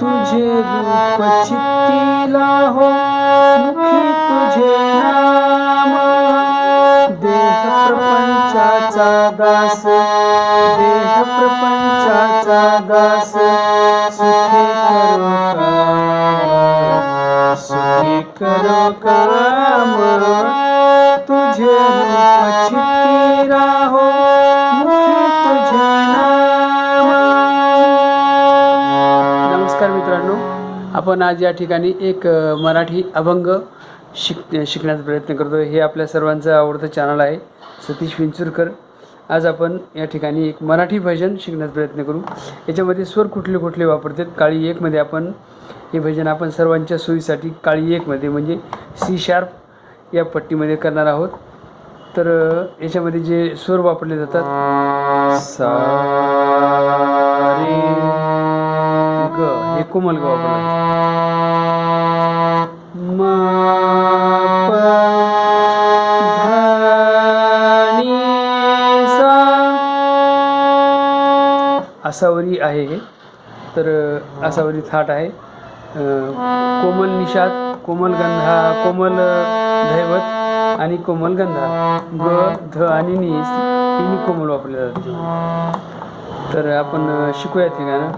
तुझे रूप चित्तीला हो मुखी तुझे नाम. देह प्रपंचाचा दास देह प्रपंचाचा दास सुखी करो काम सुखी करो काम. तुझे रूप चित्तीला हो आपण आज या ठिकाणी एक मराठी अभंग शिक शिकण्याचा प्रयत्न करतो हे आपल्या सर्वांचं आवडतं चॅनल आहे सतीश विंचुरकर. आज आपण या ठिकाणी एक मराठी भजन शिकण्याचा प्रयत्न करू. याच्यामध्ये स्वर कुठले कुठले वापरतात? काळी एकमध्ये आपण हे भजन आपण सर्वांच्या सोयीसाठी काळी एकमध्ये म्हणजे सी शार्प या पट्टीमध्ये करणार आहोत. तर याच्यामध्ये जे स्वर वापरले जातात सा नि सा आसावरी आहे तर अ, आसावरी थाट आहे. कोमल निषाद कोमल गंधा कोमल धैवत आणि कोमल गंधा. ग ध आणि नि तिन्ही कोमल वापरले जातात. तर आपण शिकूयात हे गाणं.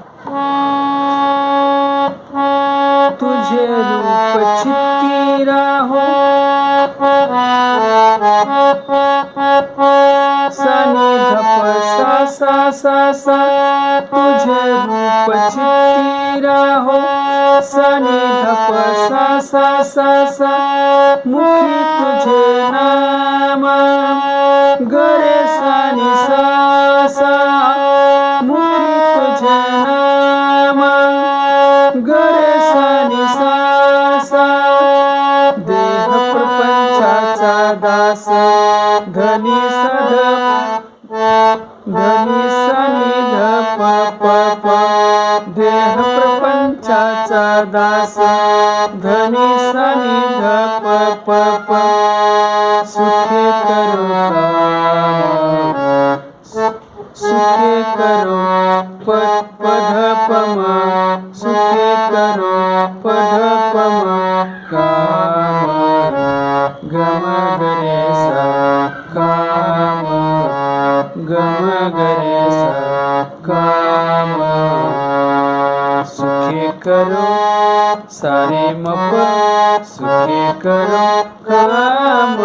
तुझे रूप चित्ती राहो. सनी धप सा सा सा सा. तुझे रूप चित्ती राहो. सनी धप सा सा सा सा. मुखी तुझे नाम. गरे सानी धनी सनी प प प देह प्रपंचाचा दास धनी सनी प प प सुखे करो सुखे करो प पध करो सारे मप सुखे करो काम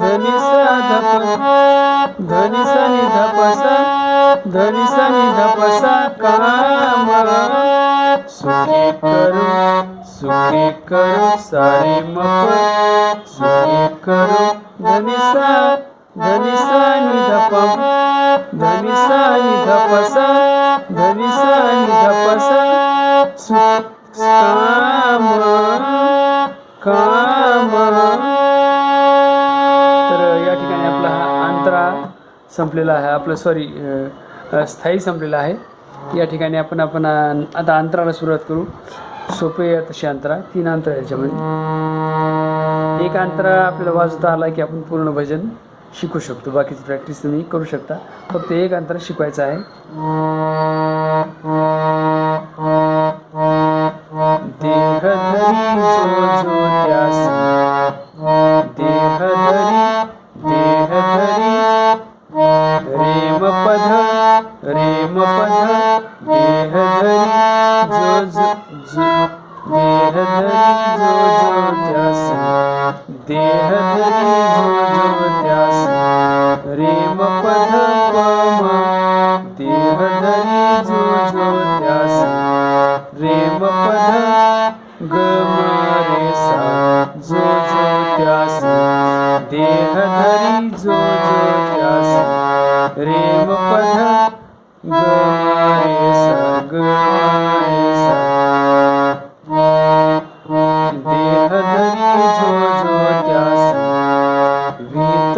धनी साधप धनी सनी धपसा धनी सनी धपसा काम सुखे करो सुखे करो सारे मप सुखे करो धनी सा धनी सानी धपम धनी सानी धपसा धनी सानी धपसा सुख काम काम तर या ठिकाणी आपला हा अंतरा संपलेला आहे. आपलं सॉरी स्थायी संपलेला आहे. या ठिकाणी आपण आपण आता अंतराला सुरुवात करू. सोपे तशी अंतरा. तीन अंतर याच्यामध्ये. एक अंतरा आपल्याला वाजता आला की आपण पूर्ण भजन शिकू शकतो. बाकीची प्रॅक्टिस तुम्ही करू शकता. फक्त एक अंतर शिकवायचं आहे. देहधरी जो जो त्यास देह देहधरी रेम पध रेम पध देह जो जो जो देह जो जो त्यास देह धरी जो जो त्यास देह धरी जो जो त्यास रेम पध ग म रे सा ग म रे सा देह धरी जो जो त्यास वीत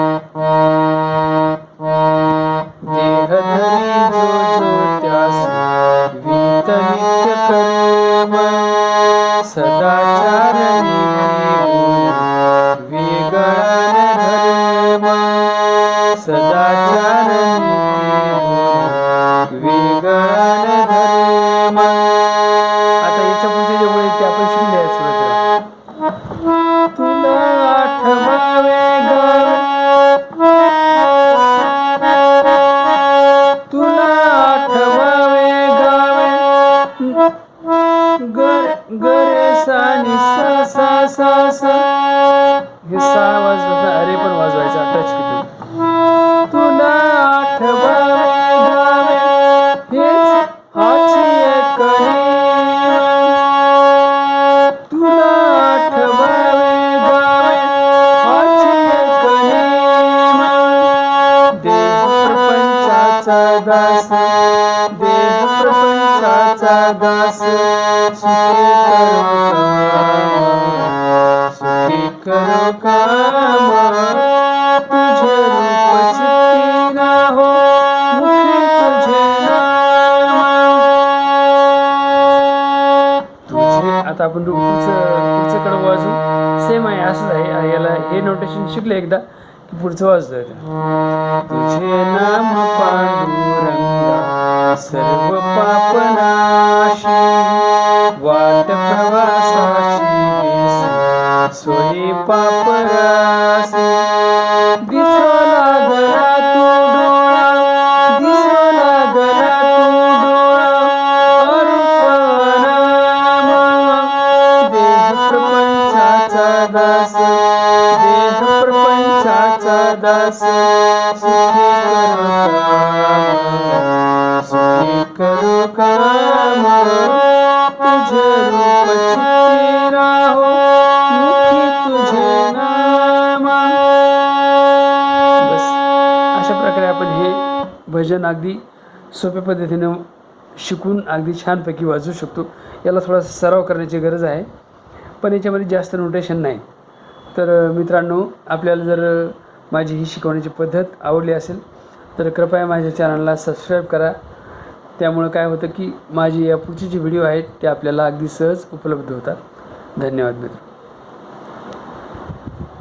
सदाचार नीती धर्म आता याच्या पुढचे जे ओळी ते आपण शिकले आहेत सुरुवातीला. तुला आठवावे गावे. तुला आठवावे गावे गर सा सा सा सा सा. हे सहा वाजवता अरे पण वाजवायचा टच किती? दास देह प्रपंचाचा दास सुखी कर काम तुझे रूप चित्ती ना हो मुखी तुझे तुझे आता आपण पुढचं पुढचं कडं वाजू सेम आहे असंच आहे. याला हे नोटेशन शिकलं एकदा. पुढचं वाजतं तुझे नाम पांडुरंगा सर्व पापनाशी वाट प्रवासाची बेस सोयी पापरासी करो काम करो तुझे रूप राहो तुझे नाम बस अशा प्रकारे आपण हे भजन अगदी सोप्या पद्धतीने शिकून अगदी छानपैकी वाजू शकतो. याला थोडासा सराव करण्याची गरज आहे. पण याच्यामध्ये जास्त नोटेशन नाही. तर मित्रांनो आपल्याला जर माझी ही शिकवण्याची पद्धत आवडली असेल तर कृपया माझ्या चॅनलला सबस्क्राईब करा. त्यामुळं काय होतं की माझी या जी व्हिडिओ आहेत ते आपल्याला अगदी सहज उपलब्ध होतात. धन्यवाद मित्र